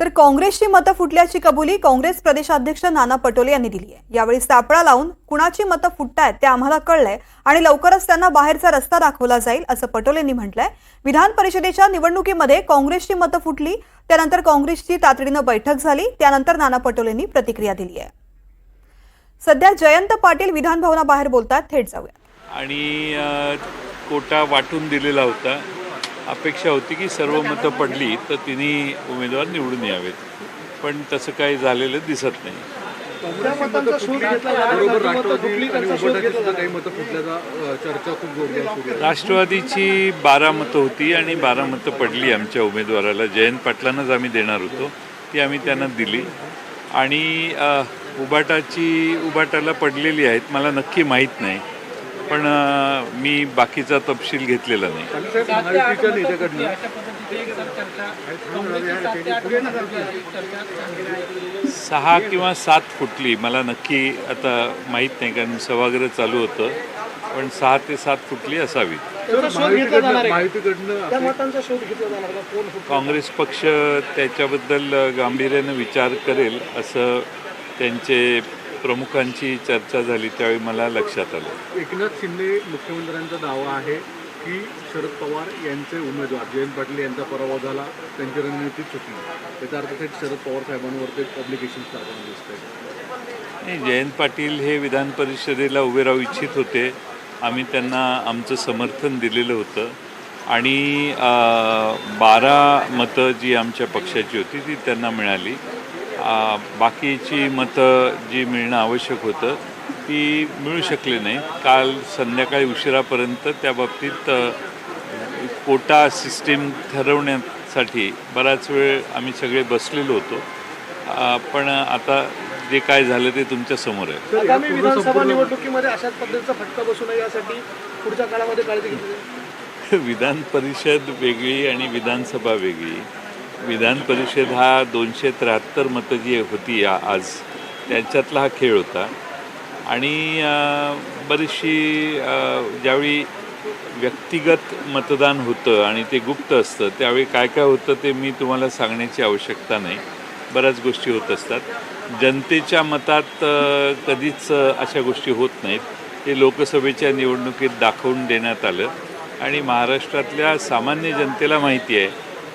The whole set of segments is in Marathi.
तर काँग्रेसची मतं फुटल्याची कबुली काँग्रेस प्रदेशाध्यक्ष नाना पटोले यांनी दिली आहे. यावेळी सापळा लावून कुणाची मतं फुटतायत ते आम्हाला कळलंय आणि लवकरच त्यांना बाहेरचा रस्ता दाखवला जाईल असं पटोलेंनी म्हटलंय. विधान परिषदेच्या निवडणुकीमध्ये काँग्रेसची मतं फुटली त्यानंतर काँग्रेसची तातडीनं बैठक झाली त्यानंतर नाना पटोलेंनी प्रतिक्रिया दिली आहे. सध्या जयंत पाटील विधानभवनाबाहेर बोलतात थेट जाऊया. आणि कोटा वाटून दिलेला होता. अपेक्षा होती की सर्व मतं पडली तर तिन्ही उमेदवार निवडून यावेत. पण तसं काही झालेलं दिसत नाही. मतांचा शोध घेतला बरोबर राष्ट्रवादी आणि उभाटाची सुद्धा काही मतं फुटल्याचा अ, चर्चा खूप जोरदार सुरू आहे. राष्ट्रवादीची बारा मतं होती आणि बारा मतं पडली आमच्या उमेदवाराला. जयंत पाटलांनाच आम्ही देणार होतो. ती आम्ही त्यांना दिली. आणि उबाटाची उबाटाला पडलेली आहेत. मला नक्की माहीत नाही. पण मी बाकीचा तपशील घेतलेला नाही. सहा किंवा सात फुटली मला नक्की आता माहीत नाही कारण सभागृह चालू होतं. पण सहा ते सात फुटली असावी? काँग्रेस पक्ष त्याच्याबद्दल गांभीर्यानं विचार करेल असं त्यांचे प्रमुखांची चर्चा झाली त्यावेळी मला लक्षात आलं. एकनाथ शिंदे मुख्यमंत्र्यांचा दावा आहे की शरद पवार यांचे उमेदवार जयंत पाटील यांचा पराभव झाला त्यांची रणनीती चुकली. त्याचा अर्थ थेट शरद पवार साहेबांवर एक ऑब्लिगेशन करताना दिसतंय. नाही जयंत पाटील हे विधान परिषदेला उभे राहू इच्छित होते. आम्ही त्यांना आमचं समर्थन दिलेलं होतं. आणि बारा मतं जी आमच्या पक्षाची होती ती त्यांना मिळाली. बाकीची मतं जी मिळणं आवश्यक होतं ती मिळू शकली नाही. काल संध्याकाळी उशिरापर्यंत त्या बाबतीत कोटा सिस्टीम ठरवण्यासाठी बराच वेळ आम्ही सगळे बसलेलो होतो. पण आता जे काय झालं ते तुमच्यासमोर आहे. आगामी विधानसभा निवडणुकीमध्ये अशाच पद्धतीचा फटका बसू नये यासाठी पुढच्या काळामध्ये काळजी घेतली. विधान परिषद वेगळी आणि विधानसभा वेगळी. विधान परिषद हा दोनशे त्र्याहत्तर मतं जी होती आज त्यांच्यातला हा खेळ होता. आणि बरीचशी ज्यावेळी व्यक्तिगत मतदान होतं आणि ते गुप्त असतं त्यावेळी काय काय होतं ते मी तुम्हाला सांगण्याची आवश्यकता नाही. बऱ्याच गोष्टी होत असतात. जनतेच्या मतात कधीच अशा गोष्टी होत नाहीत. हे लोकसभेच्या निवडणुकीत दाखवून देण्यात आलं. आणि महाराष्ट्रातल्या सामान्य जनतेला माहिती आहे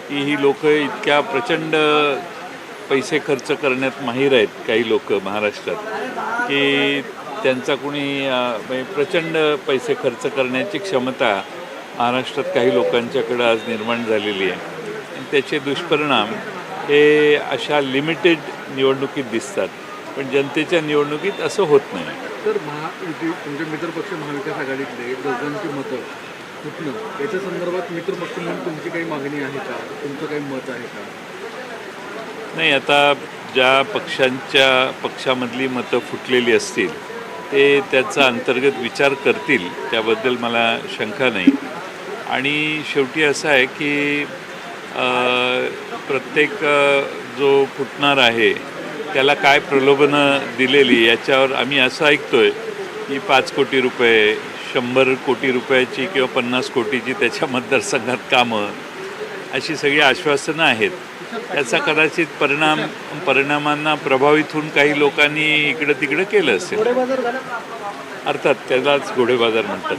की ही लोक इतक्या प्रचंड पैसे खर्च करण्यात माहीर आहेत काही लोक महाराष्ट्रात की त्यांचा कुणी म्हणजे प्रचंड पैसे खर्च करण्याची क्षमता महाराष्ट्रात काही लोकांच्याकडं आज निर्माण झालेली आहे. आणि त्याचे दुष्परिणाम हे अशा लिमिटेड निवडणुकीत दिसतात. पण जनतेच्या निवडणुकीत असं होत नाही. तर महा म्हणजे, तुमचे मित्रपक्ष महाविकास आघाडीतले दोघांची मतं फुटणं याच्या संदर्भात मित्रपक्ष म्हणून तुमची काही मागणी आहे का? तुमचं काही मत आहे का? नाही आता ज्या पक्षांच्या पक्षामधली मतं फुटलेली असतील ते त्याचा अंतर्गत विचार करतील त्याबद्दल मला शंका नाही. आणि शेवटी असं आहे की प्रत्येक जो फुटणार आहे त्याला काय प्रलोभनं दिलेली याच्यावर आम्ही असं ऐकतो आहे की पाच कोटी रुपये शंभर कोटी रुपयाची किंवा पन्नास कोटीची त्याच्या मतदारसंघात कामं अशी सगळी आश्वासनं आहेत. त्याचा कदाचित परिणाम परिणामांना प्रभावित होऊन काही लोकांनी इकडं तिकडं केलं असेल. अर्थात त्यालाच घोडेबाजार म्हणतात.